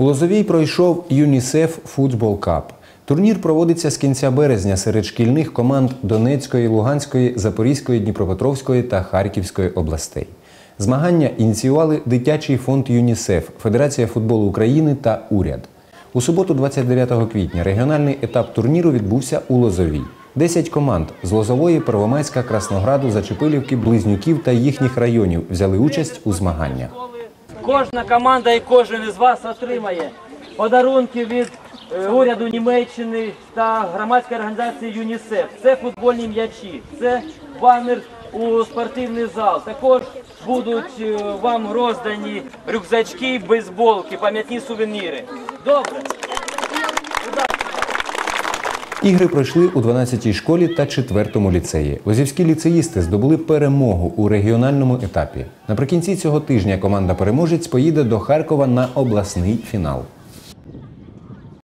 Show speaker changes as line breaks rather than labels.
У Лозовій пройшов ЮНІСЕФ Футбол Кап. Турнір проводиться з кінця березня серед шкільних команд Донецької, Луганської, Запорізької, Дніпропетровської та Харківської областей. Змагання ініціювали дитячий фонд ЮНІСЕФ, Федерація футболу України та уряд. У суботу, 29 квітня, регіональний етап турніру відбувся у Лозовій. Десять команд з Лозової, Первомайська, Краснограду, Зачепилівки, Близнюків та їхніх районів взяли участь у змаганнях.
Кожна команда і кожен із вас отримає подарунки від е, уряду Німеччини та громадської організації ЮНІСЕФ. Це футбольні м'ячі, це банер у спортивний зал. Також будуть е, вам роздані рюкзачки, бейсболки, пам'ятні сувеніри. Добре.
Ігри пройшли у 12-й школі та 4-му ліцеї. Лозівські ліцеїсти здобули перемогу у регіональному етапі. Наприкінці цього тижня команда переможець поїде до Харкова на обласний фінал.